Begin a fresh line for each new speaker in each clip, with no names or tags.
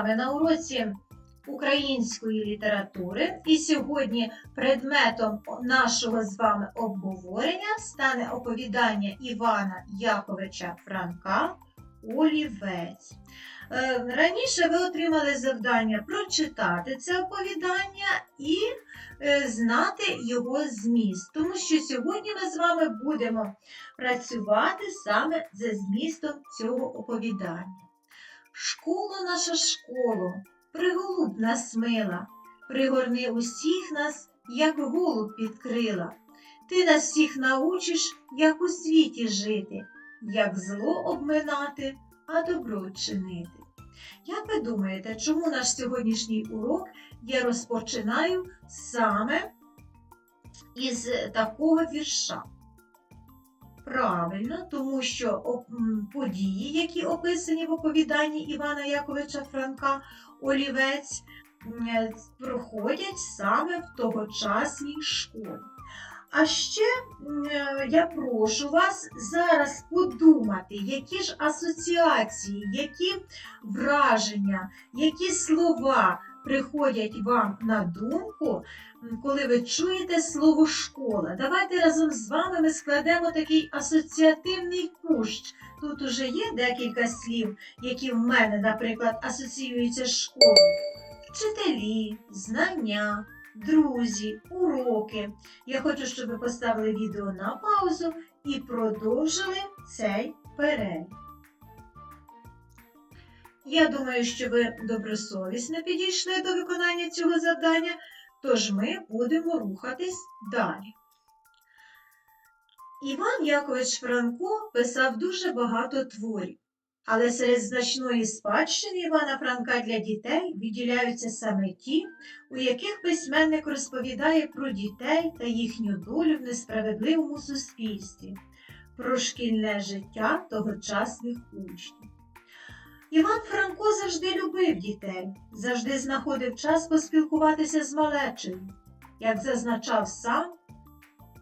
вами на уроці української літератури, і сьогодні предметом нашого з вами обговорення стане оповідання Івана Яковича Франка Олівець. Е, Раніше ви отримали завдання прочитати це оповідання і е, знати його зміст, тому що сьогодні ми з вами будемо працювати саме за змістом цього оповідання. Школо наша школо, приголуб нас мила, пригорни усіх нас, як голуб підкрила. Ти нас всіх научиш, як у світі жити, як зло обминати, а добро чинити. Як ви думаєте, чому наш сьогоднішній урок я розпочинаю саме із такого вірша? Правильно, тому що події, які описані в оповіданні Івана Яковича Франка Олівець, проходять саме в тогочасній школі. А ще я прошу вас зараз подумати, які ж асоціації, які враження, які слова приходять вам на думку, коли ви чуєте слово школа. Давайте разом з вами ми складемо такий асоціативний кущ. Тут уже є декілька слів, які в мене, наприклад, асоціюються з школою. Вчителі, знання, друзі, уроки. Я хочу, щоб ви поставили відео на паузу і продовжили цей перелік. Я думаю, що ви добросовісно підійшли до виконання цього завдання, тож ми будемо рухатись далі. Іван Якович Франко писав дуже багато творів, але серед значної спадщини Івана Франка для дітей виділяються саме ті, у яких письменник розповідає про дітей та їхню долю в несправедливому суспільстві, про шкільне життя тогочасних учнів. Іван Франко завжди любив дітей, завжди знаходив час поспілкуватися з малечею. Як зазначав сам,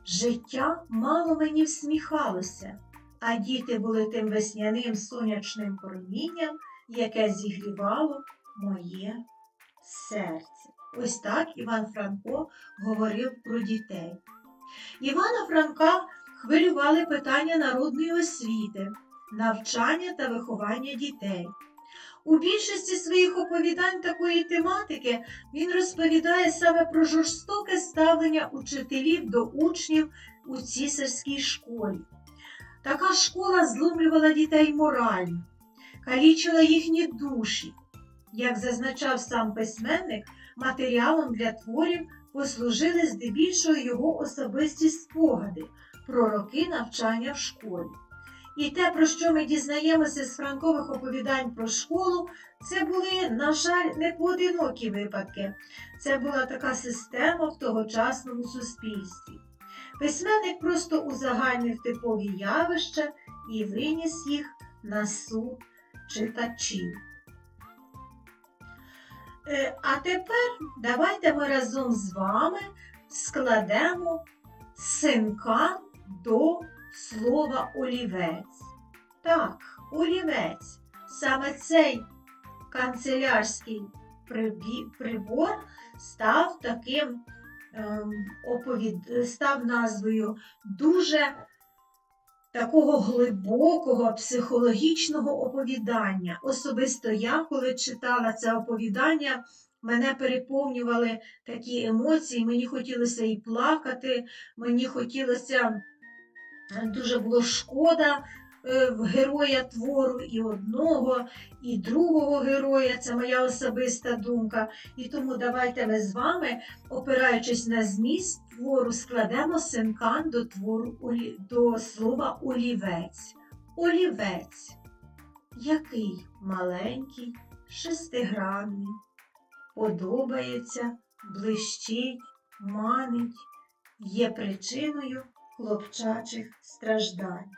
життя мало мені всміхалося, а діти були тим весняним сонячним промінням, яке зігрівало моє серце. Ось так Іван Франко говорив про дітей. Івана Франка хвилювали питання народної освіти, навчання та виховання дітей. У більшості своїх оповідань такої тематики він розповідає саме про жорстоке ставлення учителів до учнів у цісарській школі. Така школа зломлювала дітей морально, калічила їхні душі. Як зазначав сам письменник, матеріалом для творів послужили здебільшого його особисті спогади про роки навчання в школі. І те, про що ми дізнаємося з франкових оповідань про школу, це були, на жаль, не поодинокі випадки. Це була така система в тогочасному суспільстві. Письменник просто узагальнив типові явища і виніс їх на суд читачів. Е, А тепер давайте ми разом з вами складемо синка до слова олівець. Так, олівець. Саме цей канцелярський прибор став таким ем, оповід... став назвою дуже такого глибокого психологічного оповідання. Особисто я, коли читала це оповідання, мене переповнювали такі емоції, мені хотілося і плакати, мені хотілося дуже було шкода е, героя твору і одного, і другого героя. Це моя особиста думка. І тому давайте ми з вами, опираючись на зміст твору, складемо синкан до твору до слова олівець. Олівець. Який маленький, шестигранний, подобається, блищить, манить, є причиною хлопчачих страждань.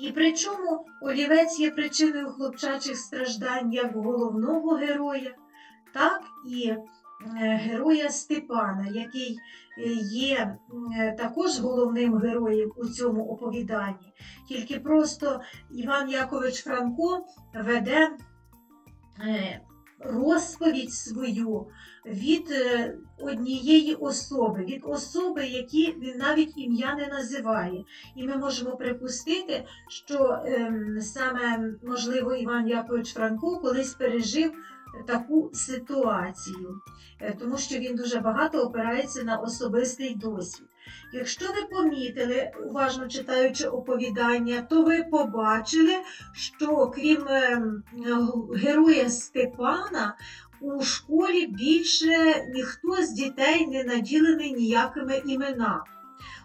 І причому олівець є причиною хлопчачих страждань як головного героя, так і героя Степана, який е, є е, також головним героєм у цьому оповіданні. Тільки просто Іван Якович Франко веде е, розповідь свою від е, однієї особи, від особи, які він навіть ім'я не називає. І ми можемо припустити, що ем, саме можливо Іван Якович Франко колись пережив таку ситуацію, е, тому що він дуже багато опирається на особистий досвід. Якщо ви помітили, уважно читаючи оповідання, то ви побачили, що крім ем, героя Степана, у школі більше ніхто з дітей не наділений ніякими іменами.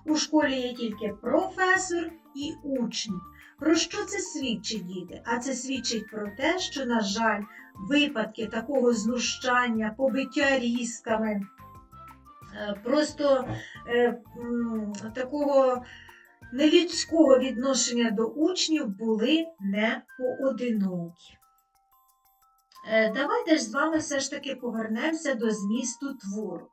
У школі є тільки професор і учні. Про що це свідчить діти? А це свідчить про те, що, на жаль, випадки такого знущання, побиття різками, е, просто е, такого нелюдського відношення до учнів були не поодинокі. Е, Давайте ж з вами все ж таки повернемося до змісту твору.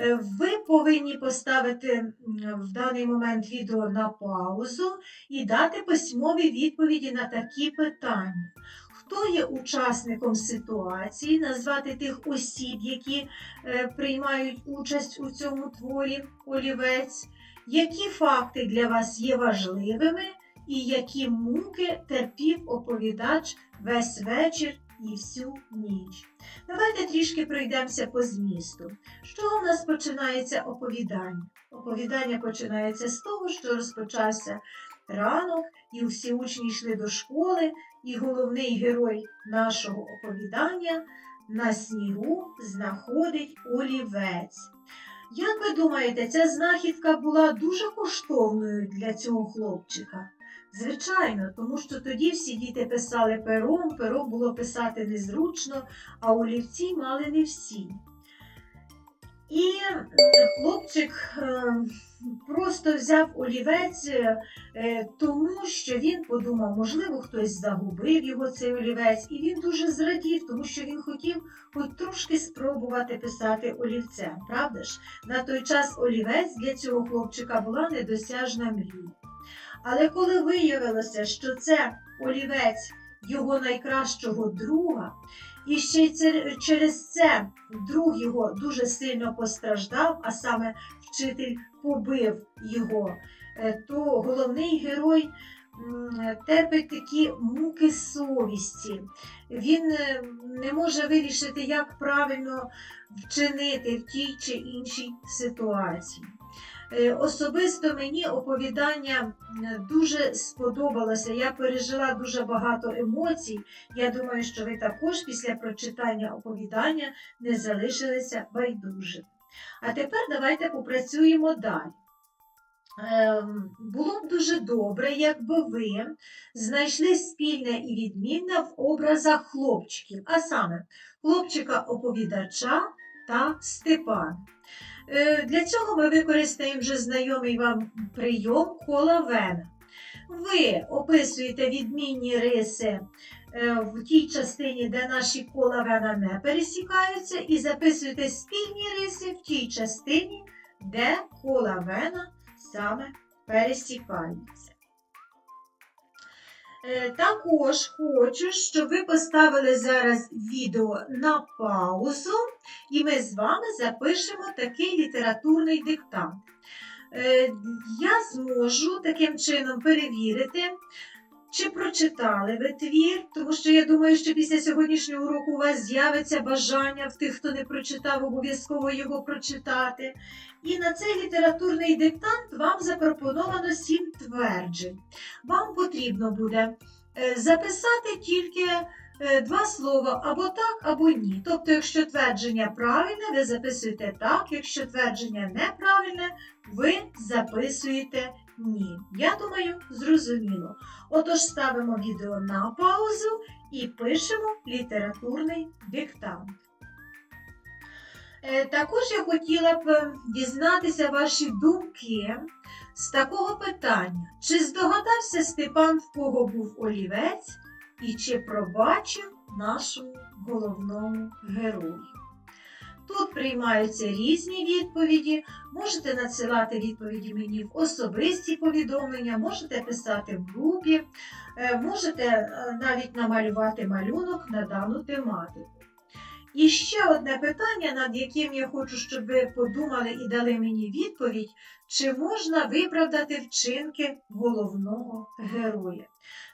Е, Ви повинні поставити в даний момент відео на паузу і дати письмові відповіді на такі питання. Хто є учасником ситуації, назвати тих осіб, які е, приймають участь у цьому творі олівець, які факти для вас є важливими, і які муки терпів оповідач весь вечір і всю ніч. Давайте трішки пройдемося по змісту. Чого в нас починається оповідання? Оповідання починається з того, що розпочався ранок, і всі учні йшли до школи, і головний герой нашого оповідання на снігу знаходить олівець. Як ви думаєте, ця знахідка була дуже коштовною для цього хлопчика? Звичайно, тому що тоді всі діти писали пером, перо було писати незручно, а олівці мали не всі. І е, хлопчик е, просто взяв олівець, е, тому що він подумав, можливо, хтось загубив його цей олівець, і він дуже зрадів, тому що він хотів хоч трошки спробувати писати олівцем. Правда ж? На той час олівець для цього хлопчика була недосяжна мрія. Але коли виявилося, що це олівець його найкращого друга, і ще й через це друг його дуже сильно постраждав, а саме вчитель побив його, е, то головний герой терпить такі муки совісті. Він е, не може вирішити, як правильно вчинити в тій чи іншій ситуації. Е, Особисто мені оповідання дуже сподобалося. Я пережила дуже багато емоцій. Я думаю, що ви також після прочитання оповідання не залишилися байдужими. А тепер давайте попрацюємо далі. Ем, Було б дуже добре, якби ви знайшли спільне і відмінне в образах хлопчиків, а саме хлопчика-оповідача та Степана. Е, Для цього ми використаємо вже знайомий вам прийом кола Вена. Ви описуєте відмінні риси е, в тій частині, де наші кола Вена не пересікаються, і записуєте спільні риси в тій частині, де кола Вена саме пересікаються. Е, Також хочу, щоб ви поставили зараз відео на паузу, і ми з вами запишемо такий літературний диктант. Е, Я зможу таким чином перевірити, чи прочитали ви твір, тому що я думаю, що після сьогоднішнього уроку у вас з'явиться бажання в тих, хто не прочитав, обов'язково його прочитати. І на цей літературний диктант вам запропоновано сім тверджень. Вам потрібно буде е, записати тільки е, два слова або так, або ні. Тобто, якщо твердження правильне, ви записуєте так, якщо твердження неправильне, ви записуєте ні. Я думаю, зрозуміло. Отож, ставимо відео на паузу і пишемо літературний диктант. Е, Також я хотіла б е, дізнатися ваші думки з такого питання. Чи здогадався Степан, в кого був олівець, і чи пробачив нашому головному герою? Тут приймаються різні відповіді. Можете надсилати відповіді мені в особисті повідомлення, можете писати в групі, е, можете е, навіть намалювати малюнок на дану тематику. І ще одне питання, над яким я хочу, щоб ви подумали і дали мені відповідь, чи можна виправдати вчинки головного героя.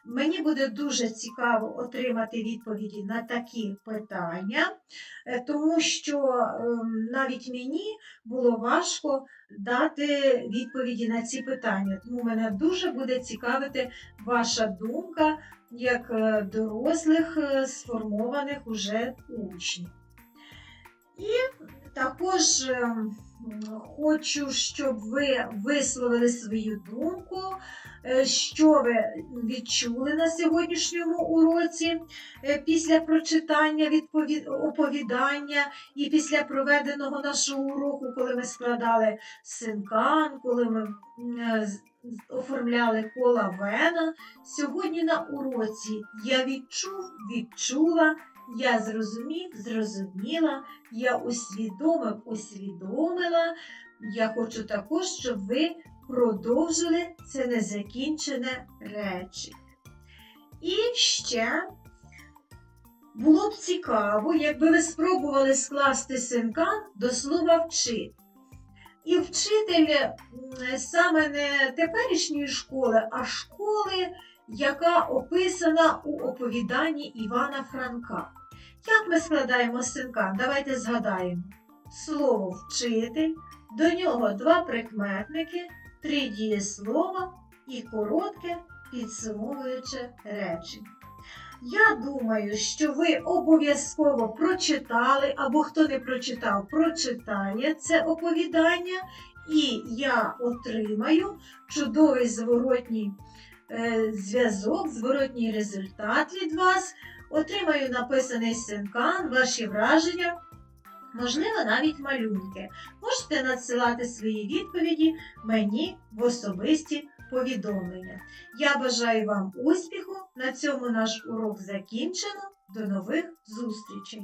Мені буде дуже цікаво отримати відповіді на такі питання, е, тому що ем, навіть мені було важко дати відповіді на ці питання. Тому мене дуже буде цікавити ваша думка як е, дорослих е, сформованих уже учнів. І також ем, хочу, щоб ви висловили свою думку, е, що ви відчули на сьогоднішньому уроці після прочитання оповідання і після проведеного нашого уроку, коли ми складали синкан, коли ми оформляли кола вена. Сьогодні на уроці я відчув, відчула, я зрозумів, зрозуміла, я усвідомив, усвідомила. Я хочу також, щоб ви продовжили це незакінчене речення. І ще було б цікаво, якби ви спробували скласти синкан до слова вчити. І вчитель саме не теперішньої школи, а школи, яка описана у оповіданні Івана Франка. Як ми складаємо синкан? Давайте згадаємо. Слово вчитель, до нього два прикметники, три дієслова і коротке підсумовуюче речення. Я думаю, що ви обов'язково прочитали, або хто не прочитав, прочитає це оповідання, і я отримаю чудовий зворотній е, зв'язок, зворотній результат від вас. Отримаю написаний синкан, ваші враження, можливо, навіть малюнки. Можете надсилати свої відповіді мені в особисті повідомлення. Я бажаю вам успіху на цьому наш урок закінчено. До нових зустрічей!